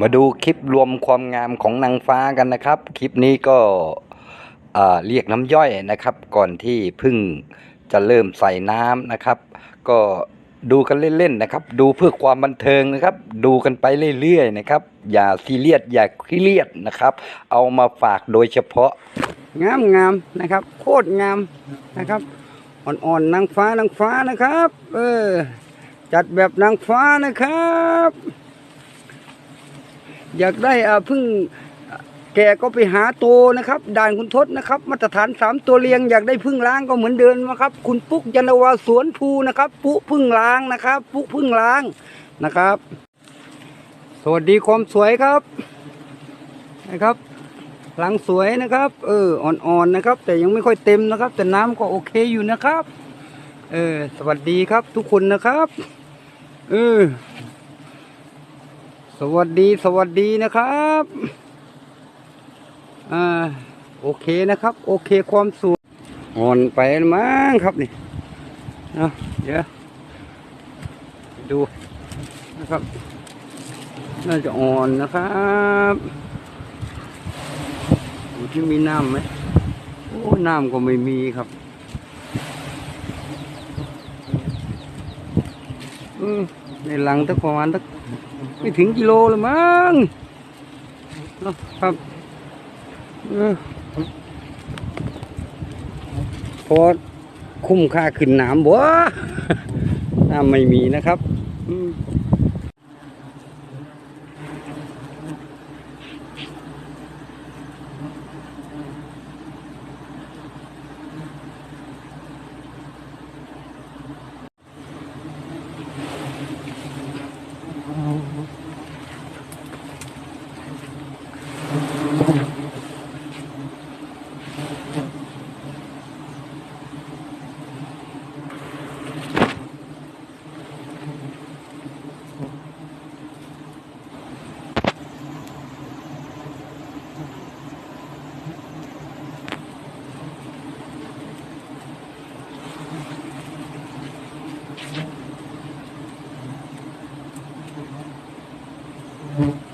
มาดูคลิปรวมความงามของนางฟ้ากันนะครับ คลิปนี้ก็เรียกน้ำย่อยนะครับ ก่อนที่พึ่งจะเริ่มใส่น้ำนะครับ ก็ดูกันเล่นๆนะครับ ดูเพื่อความบันเทิงนะครับ ดูกันไปเรื่อยๆนะครับ อย่าซีเรียสอย่าเครียดนะครับ เอามาฝากโดยเฉพาะ งามงามนะครับ โคตรงามนะครับ อ่อนๆนางฟ้านางฟ้านะครับ เออจัดแบบนางฟ้านะครับ อยากได้อาพึ่งแกก็ไปหาโตนะครับ ด่านคุณทศนะครับ มาตรฐานสามตัวเรียงอยากได้พึ่งล้างก็เหมือนเดิมนะครับ คุณปุ๊กยันวาสวนภูนะครับ ปุ๊พึ่งล้างนะครับ ปุ๊พึ่งล้างนะครับ สวัสดีความสวยครับนะครับ หลังสวยนะครับ เอออ่อนๆนะครับ แต่ยังไม่ค่อยเต็มนะครับ แต่น้ำก็โอเคอยู่นะครับ เออ สวัสดีครับทุกคนนะครับ เออ สวัสดีสวัสดีนะครับอ่าโอเคนะครับ โอเคความสวยอ่อนไปมั้งครับนี่เอาเดี๋ยวดูนะครับ น่าจะอ่อนนะครับดูที่มีน้ำไหมโอ้น้ำก็ไม่มีครับ อืมในหลังตักประมาณตัก ไม่ถึงกิโลเลยมั้งนะครับเออพอคุ้มค่าขึ้นน้ำบ่น้ำไม่มีนะครับอืม Mm-hmm.